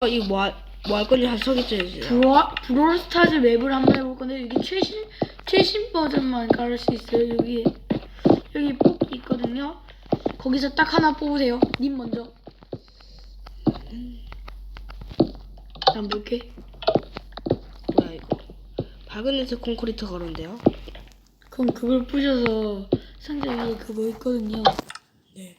어, 이거 뭐, 할- 뭐 할 건지 한 소개해 주세요. 브로, 브롤스타즈 맵을 한번 해볼 건데 여기 최신 최신 버전만 깔을 수 있어요. 여기 여기 뽑기 있거든요. 거기서 딱 하나 뽑으세요. 님 먼저. 난 볼게. 뭐야 이거? 밝은색 콘크리트 가루인데요. 그럼 그걸 부셔서 상자 위에 그거 있거든요. 네.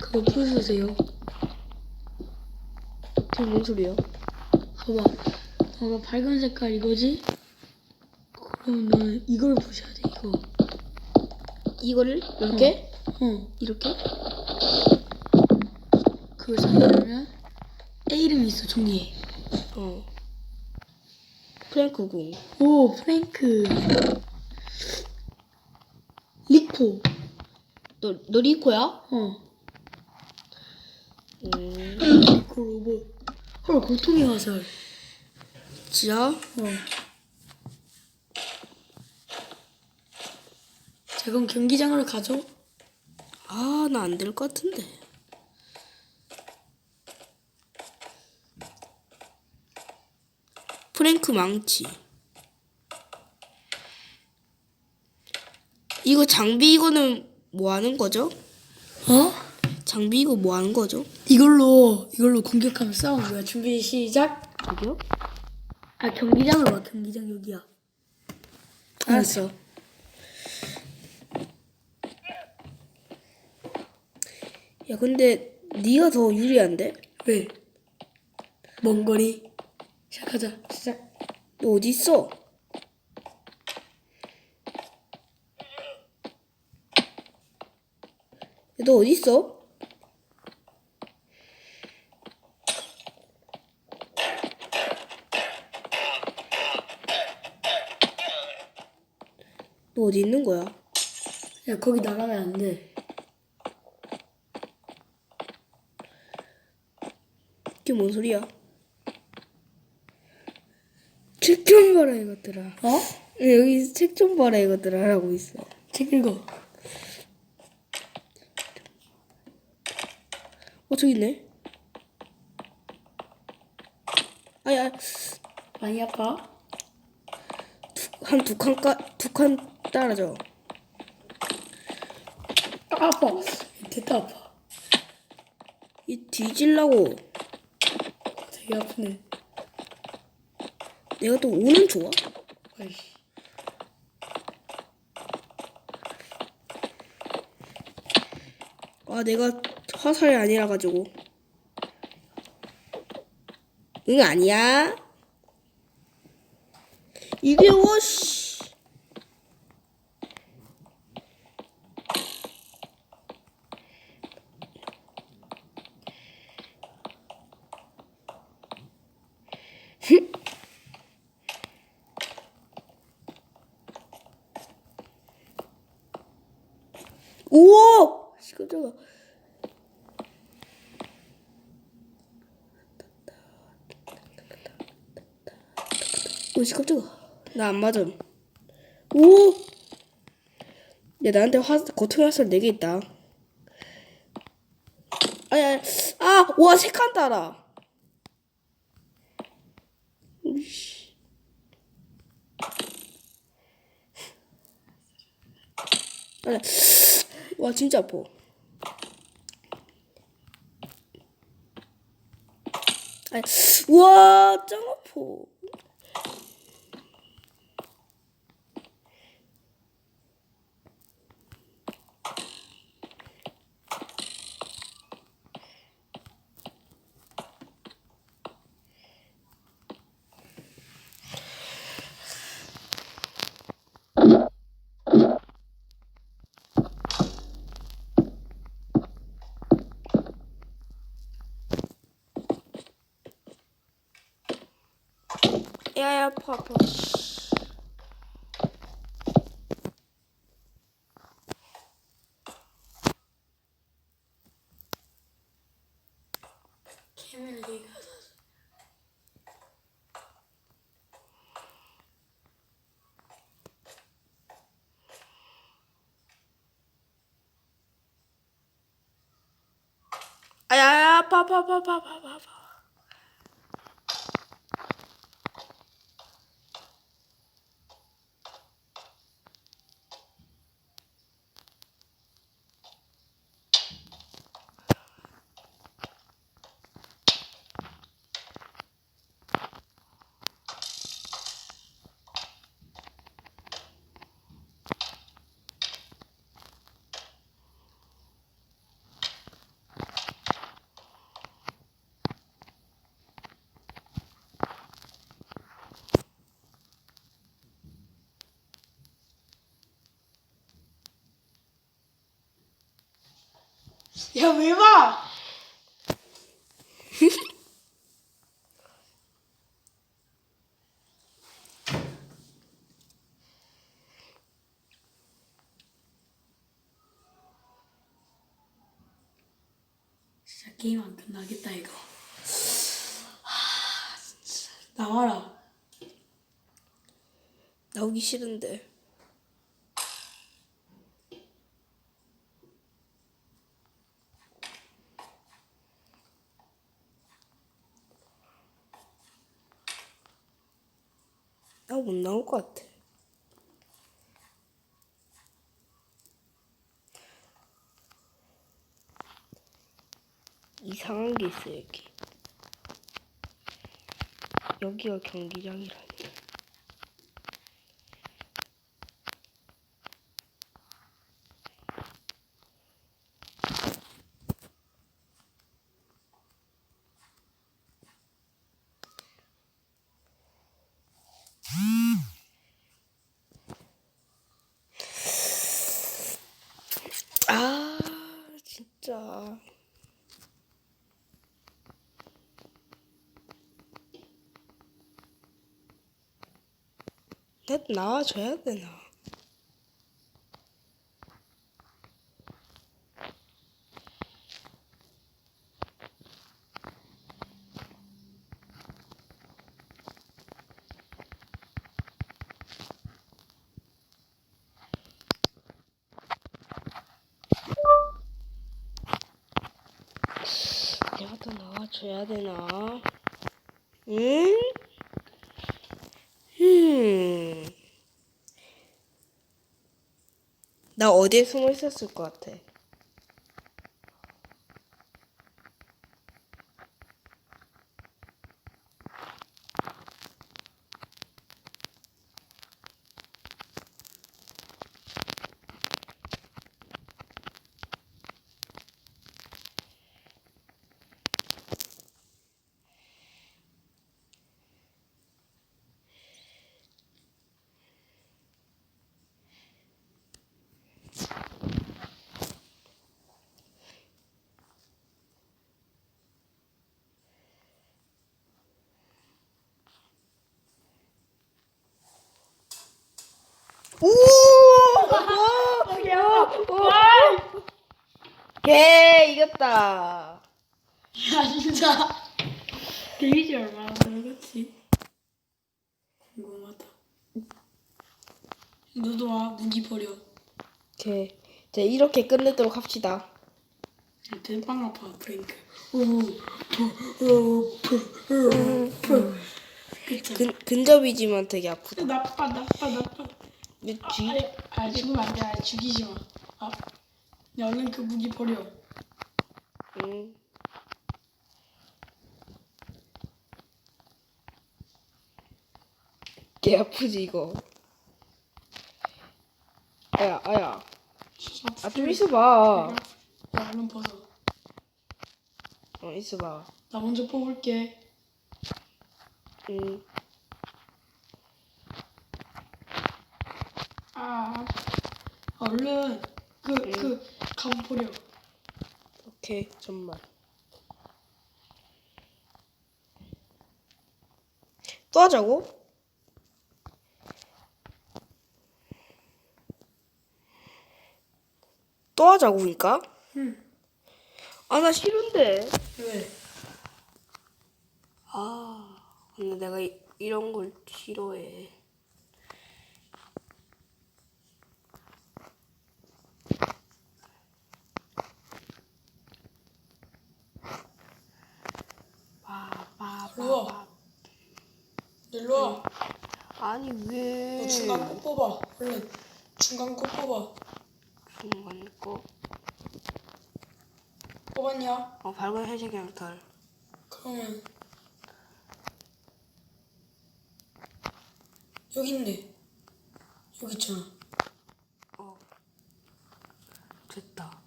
그거 부수세요. 지금 뭔 소리야? 봐봐. 너가 밝은 색깔 이거지? 그럼 너는 이걸 부셔야 돼. 이거. 이거를 이렇게 어. 이렇게 그걸 사려면 A 이름이 있어 종이에. 어. 프랭크궁. 오 프랭크. 리코. 너, 너 리코야? 어. 음. 리코 로봇. 헐 고통의 화살. 진짜? 어. 자 그럼 경기장으로 가죠. 아, 나 안 될 것 같은데. 프랭크 망치. 이거 장비 이거는 뭐 하는 거죠? 어? 장비 이거 뭐 하는 거죠? 이걸로 이걸로 공격하면 싸우는 거야. 준비 시작. 여기요? 아 경기장으로 와. 경기장 여기야. 알았어. 야, 근데 네가 더 유리한데? 왜? 먼 거리. 시작하자. 시작. 너 어디 있어? 야, 너 어디 있어? 어디 있는 거야? 야 거기 나가면 안 돼. 이게 뭔 소리야? 책 좀 봐라 이것들아. 어? 여기 책 좀 봐라 이것들아 하라고 있어. 책 읽어. 어 저기 있네. 아야 많이 아파? 한두 칸까 두 칸 따라져. 아, 아파. 됐다 아파. 이 뒤질라고. 되게 아프네. 내가 또 오는 좋아? 아이씨. 아 내가 화살이 아니라 가지고. 응 아니야. 이게 워씨. 우와! 씨, 깜짝아. 오씨 깜짝아. 나 안 맞음. 오! 야 나한테 화 고통의 화살 4개 있다. 아야 아! 와세칸 따라. 와 진짜 아파. 아, 와, 짱 아파. 야야 아파 아파. 캐멜리가 아 야, 왜 봐? 진짜 게임 안 끝나겠다 이거. 나와라. 나오기 싫은데. 나 못 나올 것 같아. 이상한 게 있어 여기. 여기가 경기장이라니. 아 진짜. 나 나와줘야 되나 내가 더 나와 줘야 되나 응? 음. 나 어디에 숨어 있었을 것 같아? 오! 예, 이겼다. 야 진짜 데미지 얼마나 들어갔지? 궁금하다. 너도 와 무기 버려. 오케이. 자, 이렇게 끝내도록 합시다. 대빵 아파 브레이크. 오오오오 그쵸. 근, 근접이지만 되게 아프다. 나빠 나빠 나빠. 아, 쥐, 아니, 아 죽으면 안 돼. 아, 죽이지 마. 아, 야 얼른 그 무기 버려. 응. 개 아프지, 이거. 아야, 아야. 아, 좀 있어봐. 야 얼른 벗어. 어, 있어봐. 나 먼저 뽑을게. 응. 아, 얼른 그그감 버려. 오케이, 잠만. 또 하자고? 또 하자고, 그니까? 응. 아, 나 싫은데. 왜? 아, 근데 내가 이, 이런 걸 싫어해. 일로 와. 일로 와. 아니 왜? 너 중간 꼭 뽑아. 얼른 중간 꼭 뽑아. 중간 거. 뽑았냐? 어 밝은 회색 양털. 그러면 여기 있네. 여기 있잖아. 어. 됐다. 야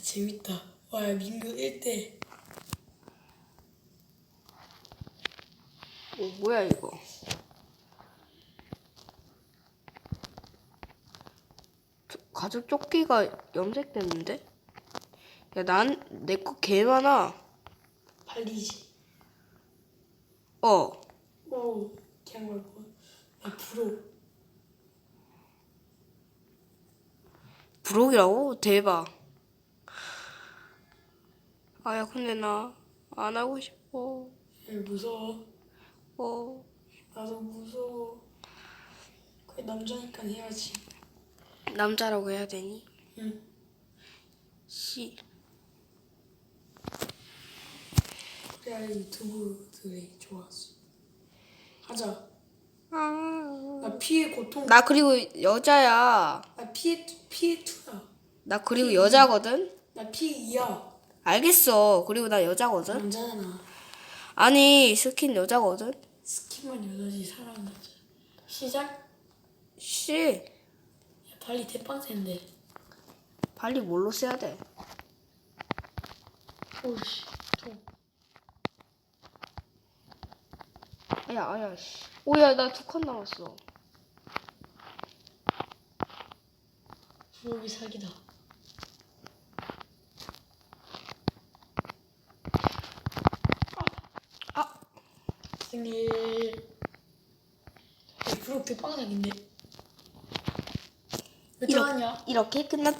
재밌다. 와 야, 민규 1대. 뭐야 이거? 가죽 조끼가 염색됐는데? 야, 난, 내 거 개 많아. 발리지. 어. 오, 그냥 말고. 아, 부러. 부록이라고? 대박. 아, 야, 근데 나 안 하고 싶어. 야, 무서워. 어. 나도 무서워. 그래, 남자니까 해야지. 남자라고 해야 되니? 응. 씨. 그래야 유튜브들이 좋아하지. 하자. 아. 나 피해 고통. 나 그리고 여자야. 나 피해 피해 투야. 나 그리고 여자거든? 나 피해 이야. 알겠어. 그리고 나 여자거든? 남자잖아. 아니, 스킨 여자거든? 스킨만 여자지 사람 남자. 시작. 씨. 야, 발리 대빵센데. 발리 뭘로 써야 돼? 오씨. 통. 아야, 아야, 씨. 오야, 나 두 칸 남았어. 부록이 사기다. 아. 승리. 대빵 사기인데. 왜 이렇게? 이렇게 끝났